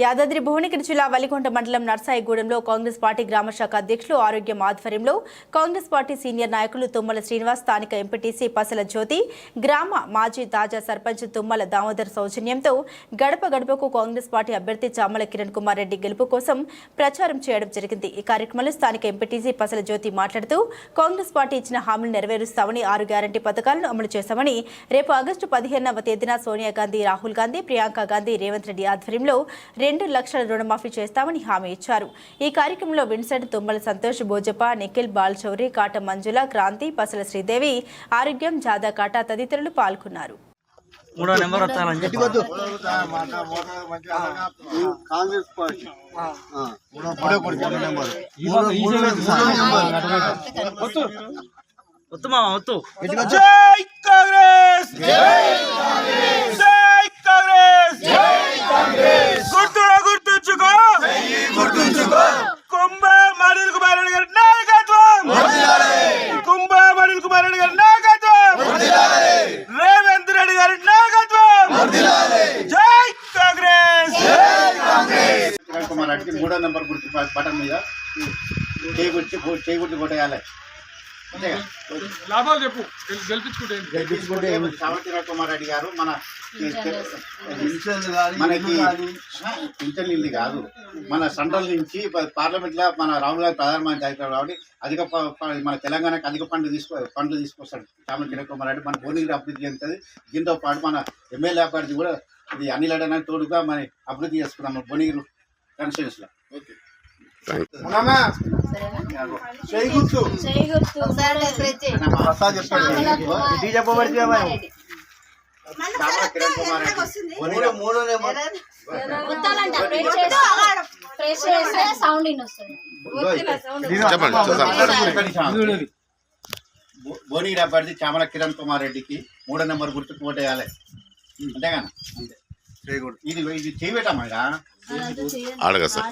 యాదాద్రి భువనగిరి జిల్లా వలికొండ మండలం నర్సాయిగూడెంలో కాంగ్రెస్ పార్టీ గ్రామ శాఖ అధ్యక్షులు ఆరోగ్యం ఆధ్వర్యంలో కాంగ్రెస్ పార్టీ సీనియర్ నాయకులు తుమ్మల శ్రీనివాస్ స్థానిక ఎంపీటీసీ పసల జ్యోతి గ్రామ మాజీ తాజా సర్పంచ్ తుమ్మల దామోదర్ సౌజన్యంతో గడప గడపకు కాంగ్రెస్ పార్టీ అభ్యర్థి చామల కిరణ్ కుమార్ రెడ్డి గెలుపు కోసం ప్రచారం చేయడం జరిగింది. ఈ కార్యక్రమంలో స్థానిక ఎంపీటీసీ పసల జ్యోతి మాట్లాడుతూ కాంగ్రెస్ పార్టీ ఇచ్చిన హామీలు నెరవేరుస్తామని ఆరు గ్యారంటీ పథకాలను అమలు చేశామని రేపు ఆగస్టు పదిహేనవ తేదీన సోనియా గాంధీ రాహుల్ గాంధీ ప్రియాంక గాంధీ రేవంత్ రెడ్డి ఆధ్వర్యంలో రెండు లక్షల రుణమాఫీ చేస్తామని హామీ ఇచ్చారు. ఈ కార్యక్రమంలో విన్సెంట్ తుమ్మల సంతోష్ భోజప నిఖిల్ బాల్చౌరి కాట మంజుల క్రాంతి పసల శ్రీదేవి ఆరోగ్యం జాదా కాటా తదితరులు పాల్గొన్నారు. మూడో నెంబర్ కాంగ్రెస్ పార్టీ. మామ వత్తు. జై కాంగ్రెస్! జై కాంగ్రెస్ గుర్తురా గుర్తుంచుకో గుర్తుంచుకో కుంభ మణిల్ కుమార్ రెడ్డి గారి నాయకత్వం కుంభ మణిల్ కుమార్ రెడ్డి గారి నాయకత్వం రేవంత్ రెడ్డి గారి నాయకత్వం జై కాంగ్రెస్ రెడ్డి మూడో నెంబర్ గుర్తు బటన్ మీద చేయి గుర్తి చేయి గుర్తి కొట్టేయాలి? లాభాలు చెప్పు. గెల్- గెలిపించుకుంటే ఏంటి? గెలిపించుకుంటే చావటి కిరణ్ కుమార్ రెడ్డి గారు మన మనకి పింఛన్ ఇల్లు కాదు. మన సెంట్రల్ నుంచి పార్లమెంట్లో మన రాహుల్ గాంధీ ప్రధానమంత్రి అవుతారు కాబట్టి అధిక మన తెలంగాణకి అధిక ఫండ్లు తీసుకో ఫండ్లు తీసుకొస్తాడు. కుమార్ రెడ్డి మన భువనగిరి అభివృద్ధి చెందుతుంది. దీంతో పాటు మన ఎమ్మెల్యే అభ్యర్థి కూడా ఇది అనిల్ అడన తోడుగా మన అభివృద్ధి చేసుకున్నాం మన భువనగిరి కాన్స్టిట్యూన్స్లో చామల కిరణ్ కుమార్ చామల కిరణ్ రెడ్డికి మూడో నెంబర్ గుర్తుకు ఓటేయాలి. అంతేగాని? అంతే. ఇది ఇది చేయబెట్టమ్మా చేయండి. అడగ సార్.